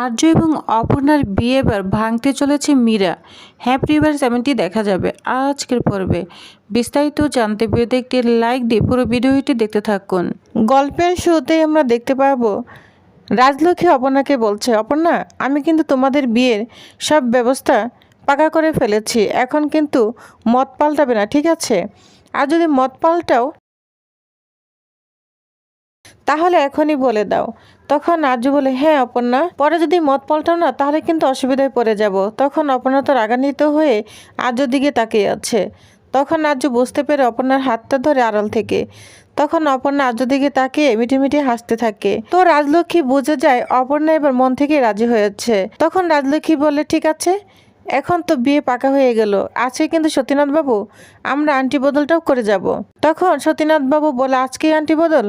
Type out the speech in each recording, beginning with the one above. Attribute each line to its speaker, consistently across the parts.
Speaker 1: আর্য এবং অপর্ণার বিয়ে এবার ভাঙতে চলেছে মীরা। হ্যাপি এবার সেভেনটি দেখা যাবে আজকের পর্বে। বিস্তারিত জানতে ভিডিওতে একটি লাইক দিয়ে পুরো ভিডিওটি দেখতে থাকুন।
Speaker 2: গল্পের শুরুতেই আমরা দেখতে পাবো, রাজলক্ষ্মী অপর্ণাকে বলছে, অপর্ণা, আমি কিন্তু তোমাদের বিয়ের সব ব্যবস্থা পাকা করে ফেলেছি। এখন কিন্তু মত পাল্টাবে না, ঠিক আছে? আর যদি মত পাল্টাও তাহলে এখনই বলে দাও। তখন আর্য বলে হ্যাঁ অপর্ণা। পরে যদি মত পাল্টাও না, তাহলে কিন্তু অসুবিধায় পড়ে যাব। তখন অপর্ণা তো রাগান্বিত হয়ে আর্যর দিকে তাকিয়ে আছে। তখন আর্য বুঝতে পেরে অপর্ণার হাতটা ধরে আড়াল থেকে। তখন অপর্ণা আর্য দিকে তাকিয়ে মিটি মিটি হাসতে থাকে। তো রাজলক্ষ্মী বুঝে যায় অপর্ণা এবার মন থেকে রাজি হয়েছে। তখন রাজলক্ষ্মী বলে, ঠিক আছে, এখন তো বিয়ে পাকা হয়ে গেল। আছে কিন্তু সতীনাথ বাবু আমরা আন্টি বদলটাও করে যাব। তখন সতীনাথ বাবু বলে আজকে আন্টি বদল?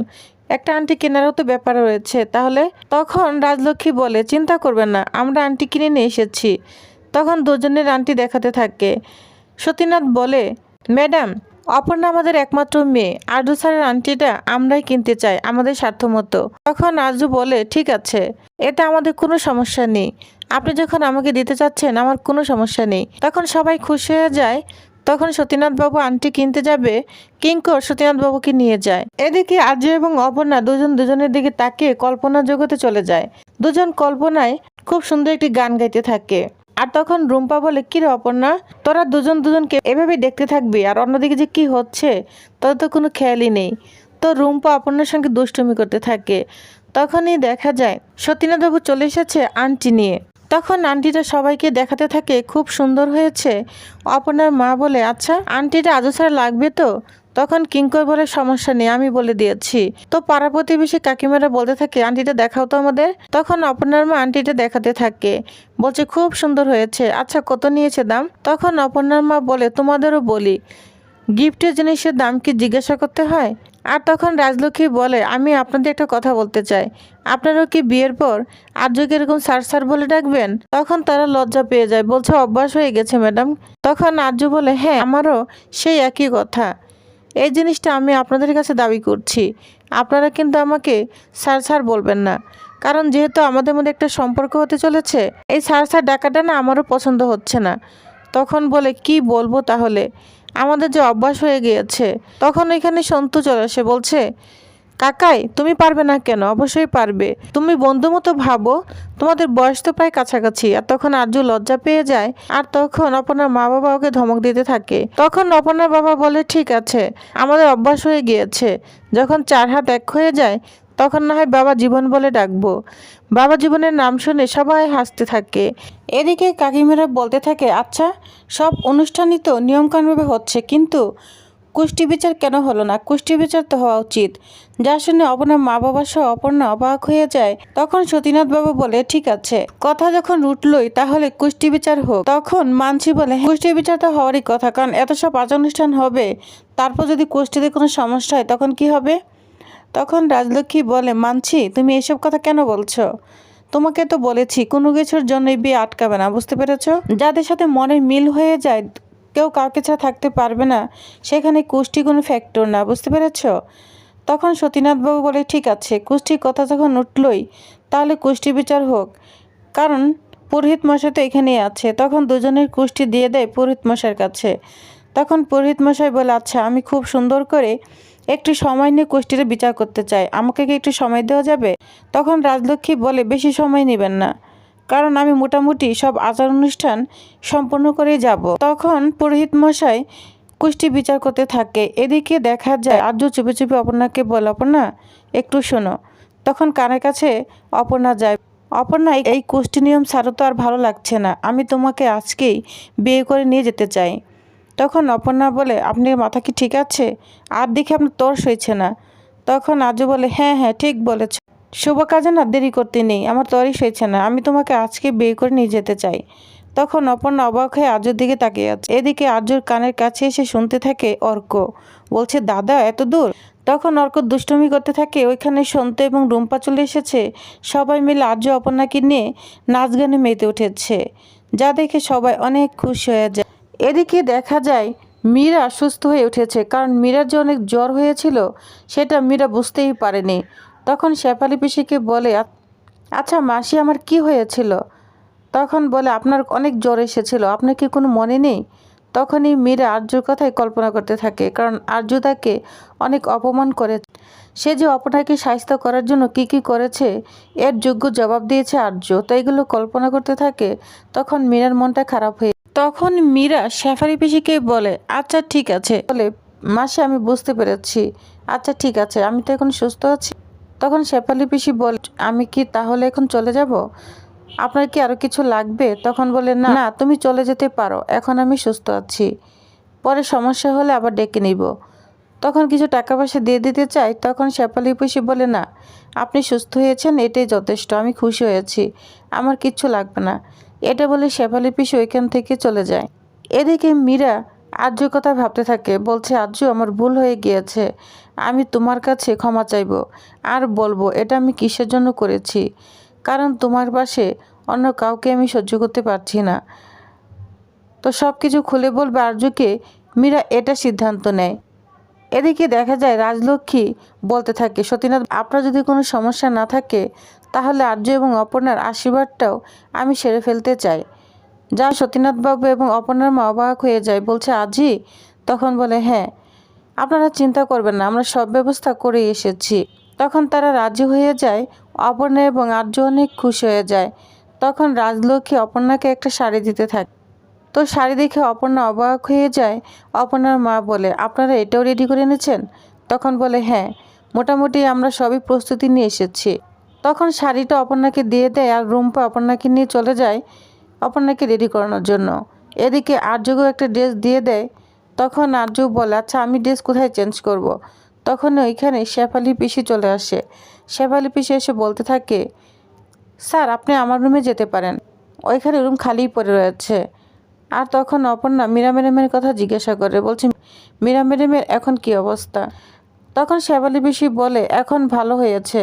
Speaker 2: একটা আন্টি কেনারও তো ব্যাপার রয়েছে, তাহলে? তখন রাজলক্ষ্মী বলে, চিন্তা করবেন না, আমরা আন্টি কিনে নিয়ে এসেছি। তখন দুজনের আন্টি দেখাতে থাকে। সতীনাথ বলে, ম্যাডাম, অপর্ণা আমাদের একমাত্র মেয়ে, আরজু স্যারের আন্টিটা আমরাই কিনতে চাই, আমাদের স্বার্থ মতো তখন আরজু বলে, ঠিক আছে, এতে আমাদের কোনো সমস্যা নেই। আপনি যখন আমাকে দিতে চাচ্ছেন, আমার কোনো সমস্যা নেই। তখন সবাই খুশি হয়ে যায়। তখন সতীনাথ বাবু আন্টি কিনতে যাবে কিঙ্কর সতীনাথ বাবুকে নিয়ে যায়। এদিকে আর্য এবং অপর্ণা দুজন দুজনের দিকে তাকিয়ে কল্পনা জগতে চলে যায়। দুজন কল্পনায় খুব সুন্দর একটি গান গাইতে থাকে। আর তখন রুম্পা বলে, কি রে অপর্ণা, তোরা দুজন দুজনকে এভাবেই দেখতে থাকবি, আর অন্যদিকে যে কি হচ্ছে তোর তো কোনো খেয়ালই নেই। তো রুম্পা অপর্ণার সঙ্গে দুষ্টুমি করতে থাকে। তখনই দেখা যায়, সতীনাথবাবু চলে এসেছে আন্টি নিয়ে। তখন আন্টিটা সবাইকে দেখাতে থাকে, খুব সুন্দর হয়েছে। অপর্ণার মা বলে আচ্ছা আন্টিটা আজও স্যার লাগবে তো? তখন কিঙ্কর বলে, সমস্যা নেই, আমি বলে দিয়েছি। তো পাড়া প্রতিবেশী কাকিমারা বলতে থাকে, আন্টিটা দেখাও তো আমাদের। তখন অপর্ণার মা আন্টিটা দেখাতে থাকে, বলছে, খুব সুন্দর হয়েছে। আচ্ছা কত নিয়েছে দাম? তখন অপর্ণার মা বলে, তোমাদেরও বলি। গিফটের জিনিসের দাম কি জিজ্ঞাসা করতে হয়? আর তখন রাজলক্ষ্মী বলে, আমি আপনাদের একটা কথা বলতে চাই। আপনারাও কি বিয়ের পর আর্যকে এরকম সার সার বলে ডাকবেন? তখন তারা লজ্জা পেয়ে যায়। বলছে, অভ্যাস হয়ে গেছে, ম্যাডাম। তখন আর্য বলে হ্যাঁ আমারও সেই একই কথা। এই জিনিসটা আমি আপনাদের কাছে দাবি করছি। আপনারা কিন্তু আমাকে স্যার স্যার বলবেন না। কারণ যেহেতু আমাদের মধ্যে একটা সম্পর্ক হতে চলেছে, এই স্যার স্যার ডাকাটা না আমারও পছন্দ হচ্ছে না। তখন বলে, কি বলব তাহলে? আমাদের যে অভ্যাস হয়ে গিয়েছে, তখন এখানে সন্তু চলে আসে, বলছে, কাকাই, তুমি পারবে না কেন? অবশ্যই পারবে। তুমি বন্ধু মতো ভাবো, তোমাদের বয়স তো প্রায় কাছাকাছি, আর তখন আর্য লজ্জা পেয়ে যায়, আর তখন আপনার মা বাবা ওকে ধমক দিতে থাকে। তখন অপনার বাবা বলে, ঠিক আছে, আমাদের অভ্যাস হয়ে গিয়েছে। যখন চার হাত এক হয়ে যায় তখন না হয় বাবা জীবন বলে ডাকবো। বাবা জীবনের নাম শুনে সবাই হাসতে থাকে। এদিকে কাকিমারা বলতে থাকে আচ্ছা সব অনুষ্ঠানই তো নিয়মকানুনভাবে হচ্ছে কিন্তু কুষ্টি বিচার কেন হলো না? কুষ্টি বিচার তো হওয়া উচিত। যা শুনে অপর্ণার মা বাবা সহ অপর্ণা অবাক হয়ে যায়। তখন সতীনাথ বাবু বলে ঠিক আছে কথা যখন উঠলই তাহলে কুষ্টি বিচার হোক। তখন মানসি বলে "হ্যাঁ, কুষ্টি বিচার তো হওয়ারই কথা কারণ এত সব আচার অনুষ্ঠান হবে। তারপর যদি কুষ্টিতে কোনো সমস্যা হয় তখন কি হবে? তখন রাজলক্ষ্মী বলে, মানছি, তুমি এসব কথা কেন বলছো? তোমাকে তো বলেছি, কোনো কিছুর জন্য বিয়ে আটকাবে না, বুঝতে পেরেছ? যাদের সাথে মনের মিল হয়ে যায়, কেউ কাউকে ছাড়া থাকতে পারবে না, সেখানে কুষ্টি কোনো ফ্যাক্টর না, বুঝতে পেরেছ? তখন সতীনাথবাবু বলে, ঠিক আছে, কুষ্টির কথা যখন উঠলই, তাহলে কুষ্টি বিচার হোক। কারণ পুরোহিত মশাই তো এখানেই আছে, তখন দুজনের কুষ্টি দিয়ে দেয় পুরোহিত মশাইয়ের কাছে। তখন পুরোহিত মশাই বলে আচ্ছা আমি খুব সুন্দর করে একটু সময় নিয়ে কুষ্টিটা বিচার করতে চাই আমাকে কি একটু সময় দেওয়া যাবে? তখন রাজলক্ষ্মী বলে, বেশি সময় নেবেন না। কারণ আমি মোটামুটি সব আচার অনুষ্ঠান সম্পন্ন করেই যাব। তখন পুরোহিত মশাই কুষ্টি বিচার করতে থাকে। এদিকে দেখা যায়, আর্য চুপি চুপি অপর্ণাকে বলে, অপর্ণা, একটু শোনো। তখন কানের কাছে অপর্ণা যায়, অপর্ণা, এই- কুষ্টি নিয়ম ছাড়ো তো আর ভালো লাগছে না। আমি তোমাকে আজকেই বিয়ে করে নিয়ে যেতে চাই। তখন অপর্ণা বলে, আপনার মাথা কি ঠিক আছে? আর দেখে আপনার তোর সইছে না। তখন আজও বলে হ্যাঁ হ্যাঁ ঠিক বলেছ। শুভ কাজে না দেরি করতে নেই, আমার তরই সইছে না, আমি তোমাকে আজকে বিয়ে করে নিয়ে যেতে চাই। তখন অপর্ণা অবাক হয়ে আর্যর দিকে তাকিয়ে আছে। এদিকে আর্যর কানের কাছে এসে শুনতে থাকে অর্ক। বলছে, দাদা, এত দূর? তখন অর্ক দুষ্টুমি করতে থাকে, ওইখানে সন্ত এবং রুম্পা চলে এসেছে। সবাই মিলে আর্য অপর্ণাকে নিয়ে নাচ গানে মেতে উঠেছে, যা দেখে সবাই অনেক খুশি হয়ে যায়। এদিকে দেখা যায় মীরা সুস্থ হয়ে উঠেছে, কারণ মীরার যে অনেক জ্বর হয়েছিল, সেটা মীরা বুঝতেই পারেনি। তখন শেফালি পিসিকে বলে আচ্ছা মাসি, আমার কি হয়েছিল? তখন বলে, আপনার অনেক জ্বর এসেছিল, আপনার কি কোনো মনে নেই? তখনই মীরা আর্যর কথাই কল্পনা করতে থাকে, কারণ আর্য তাকে অনেক অপমান করে সে যে অপনাকে সাহিত্য করার জন্য কি কি করেছে, এর যোগ্য জবাব দিয়েছে আর্য। তো এগুলো কল্পনা করতে থাকে, তখন মীরার মনটা খারাপ হয়ে তখন মীরা শেফারি পিসিকে বলে আচ্ছা ঠিক আছে। বলে, মাসে, আমি বুঝতে পেরেছি। আচ্ছা ঠিক আছে, আমি তো এখন সুস্থ আছি। তখন শেফালি পিসি বলে, আমি কি তাহলে এখন চলে যাব? আপনার কি আরও কিছু লাগবে? তখন বলে, না না, তুমি চলে যেতে পারো, এখন আমি সুস্থ আছি। পরে সমস্যা হলে আবার ডেকে নিব। তখন কিছু টাকা পয়সা দিয়ে দিতে চাই তখন শেফালি পিসি বলে, না, আপনি সুস্থ হয়েছেন, এটাই যথেষ্ট, আমি খুশি হয়েছি, আমার কিচ্ছু লাগবে না। এটা বলে শেফালি পিসি ওইখান থেকে চলে যায়। এদিকে মীরা, আর্যর কথা ভাবতে থাকে, বলছে, আর্য, আমার ভুল হয়ে গিয়েছে। আমি তোমার কাছে ক্ষমা চাইব। আর বলব, এটা আমি কিসের জন্য করেছি? কারণ তোমার পাশে অন্য কাউকে আমি সহ্য করতে পারছি না। তো সব কিছু খুলে বলবে আর্যকে, মীরা, এটা সিদ্ধান্ত নেয়। এদিকে দেখা যায়, রাজলক্ষ্মী বলতে থাকে, সতীনাথ, আপনার যদি কোনো সমস্যা না থাকে তাহলে আর্য এবং অপর্ণার আশীর্বাদটাও আমি সেরে ফেলতে চাই। যা সতীনাথ বাবু এবং অপর্ণার মা অবাক হয়ে যায়, বলছে আজই তখন বলে হ্যাঁ আপনারা চিন্তা করবেন না, আমরা সব ব্যবস্থা করে এসেছি। তখন তারা রাজি হয়ে যায়, অপর্ণা এবং আর্য অনেক খুশি হয়ে যায়। তখন রাজলক্ষ্মী অপর্ণাকে একটা শাড়ি দিতে থাকে। তো শাড়ি দেখে অপর্ণা অবাক হয়ে যায়। অপর্ণার মা বলে, আপনারা এটাও রেডি করে এনেছেন? তখন বলে হ্যাঁ মোটামুটি আমরা সবই প্রস্তুতি নিয়ে এসেছি। তখন শাড়িটা অপর্ণাকে দিয়ে দেয় আর রুম্পা অপর্ণাকে নিয়ে চলে যায় অপর্ণাকে রেডি করানোর জন্য। এদিকে আর্যকেও একটা ড্রেস দিয়ে দেয়। তখন আর্য বলে আচ্ছা আমি ড্রেস কোথায় চেঞ্জ করব। তখন ওইখানে শেফালি পিসি চলে আসে। শেফালি পিসি এসে বলতে থাকে, স্যার, আপনি আমার রুমে যেতে পারেন। ওইখানে রুম খালিই পড়ে রয়েছে। আর তখন অপর্ণা মীরা ম্যাডামের কথা জিজ্ঞাসা করে, বলছে, মীরা ম্যাডামের এখন কি অবস্থা? তখন শেফালি পিসি বলে, এখন ভালো হয়েছে।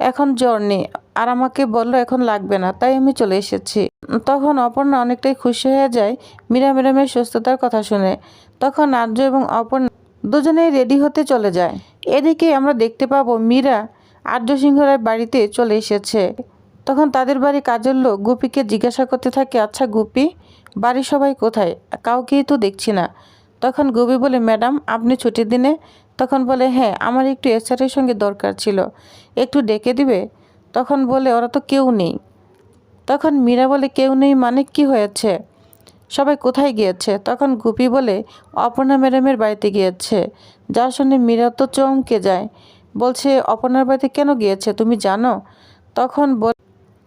Speaker 2: এখন জ্বর নেই, আর আমাকে বলল এখন লাগবে না, তাই আমি চলে এসেছি। তখন অপর্ণা অনেকটাই খুশি হয়ে যায় মীরা ম্যাডামের সুস্থতার কথা শুনে। তখন আর্য এবং অপর্ণা দুজনেই রেডি হতে চলে যায়। এদিকে আমরা দেখতে পাবো মীরা আর্য সিংহ রায় বাড়িতে চলে এসেছে। তখন তাদের বাড়ি কাজের লোক গুপিকে জিজ্ঞাসা করতে থাকে আচ্ছা গুপি, বাড়ির সবাই কোথায়? কাউকেই তো দেখছি না। তখন গুপি বলে, ম্যাডাম, আপনি ছুটির দিনে তখন বলে হ্যাঁ আমার একটু এসআরের সঙ্গে দরকার ছিল। একটু ডেকে দিবে? তখন বলে, ওরা তো কেউ নেই। তখন মীরা বলে, কেউ নেই মানে কি হয়েছে? সবাই কোথায় গিয়েছে? তখন গুপি বলে, অপর্ণা ম্যাডামের বাড়িতে গিয়েছে। যার শুনে মীরা তো চমকে যায়। বলছে, অপর্ণার বাড়িতে কেন গিয়েছে? তুমি জানো? তখন বল,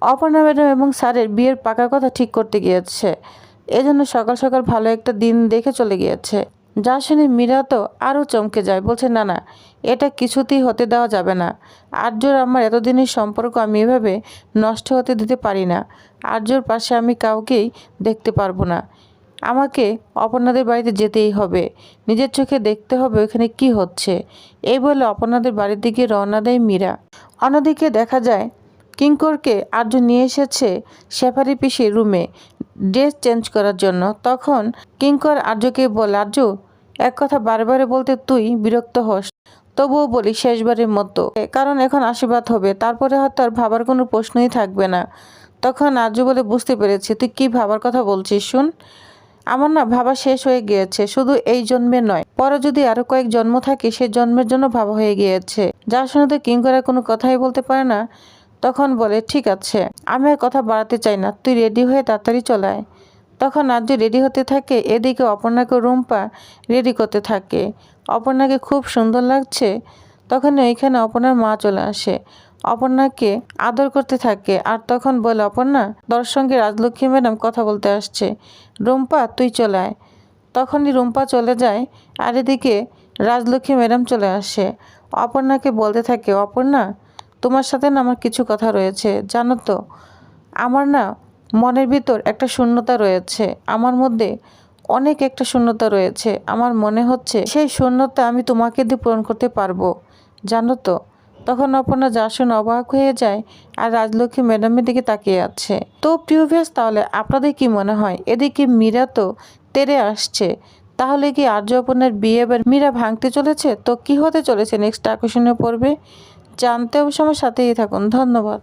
Speaker 2: অপর্ণা ম্যাডাম এবং স্যারের বিয়ের পাকা কথা ঠিক করতে গিয়েছে। এজন্য সকাল সকাল ভালো একটা দিন দেখে চলে গিয়েছে। যা শুনে মীরা তো আরও চমকে যায়, বলছে, না না, এটা কিছুতেই হতে দেওয়া যাবে না। আর্যর আমার এতদিনের সম্পর্ক আমি এভাবে নষ্ট হতে দিতে পারি না। আর্যর পাশে আমি কাউকেই দেখতে পারব না। আমাকে অপর্ণাদের বাড়িতে যেতেই হবে। নিজের চোখে দেখতে হবে ওখানে কি হচ্ছে। এই বলে অপর্ণাদের বাড়ির দিকে রওনা দেয় মীরা। অন্যদিকে দেখা যায়, কিঙ্করকে আর্য নিয়ে এসেছে শেফারি পিসির রুমে ড্রেস চেঞ্জ করার জন্য। তখন কিঙ্কর আর্যকে বলে, আর্য এক কথা বারবারে বলতে তুই বিরক্ত হোস, তবুও বলি শেষবারের মতো। কারণ এখন আশীর্বাদ হবে, তারপরে হয়তো আর ভাবার কোনো প্রশ্নই থাকবে না। তখন আর্য বলে বুঝতে পেরেছি, তুই কি ভাবার কথা বলছিস শুন? আমার না ভাবা শেষ হয়ে গিয়েছে, শুধু এই জন্মে নয়, পরে যদি আরও কয়েক জন্ম থাকে, সে জন্মের জন্য ভাবা হয়ে গিয়েছে। যার শুনে তো কিঙ্করা কোনো কথাই বলতে পারে না, তখন বলে, ঠিক আছে, আমি আর কথা বাড়াতে চাই না, তুই রেডি হয়ে তাড়াতাড়ি চলে আয়। তখন আর্য রেডি হতে থাকে। এদিকে অপর্ণাকে রুম্পা রেডি করতে থাকে। অপর্ণাকে খুব সুন্দর লাগছে। তখন ওইখানে অপর্ণার মা চলে আসে। অপর্ণাকে আদর করতে থাকে আর তখন বলে, অপর্ণা, তোর সঙ্গে রাজলক্ষ্মী ম্যাডাম কথা বলতে আসছে। রুম্পা, তুই চলে আয়। তখনই রুম্পা চলে যায় আর এদিকে রাজলক্ষ্মী ম্যাডাম চলে আসে। অপর্ণাকে বলতে থাকে, অপর্ণা, তোমার সাথে না আমার কিছু কথা রয়েছে। জানো তো, আমার না মনের ভিতর একটা শূন্যতা রয়েছে। আমার মধ্যে অনেক একটা শূন্যতা রয়েছে। আমার মনে হচ্ছে সেই শূন্যতা আমি তোমাকে দিয়ে পূরণ করতে পারব। জানো তো তখন অপর্ণা যা শুনে অবাক হয়ে যায় আর রাজলক্ষ্মী ম্যাডামের দিকে তাকিয়ে আছে। তো প্রিয় ভিউয়ার্স, তাহলে আপনাদের কি মনে হয়? এদিকে মীরা তো তেরে আসছে। তাহলে কি আর্য অপর্ণার বিয়ে এবার মীরা ভাঙতে চলেছে? তো কি হতে চলেছে? নেক্সট আকর্ষণীয় পর্বে। জানতে অবশ্য আমার সাথেই থাকুন। ধন্যবাদ।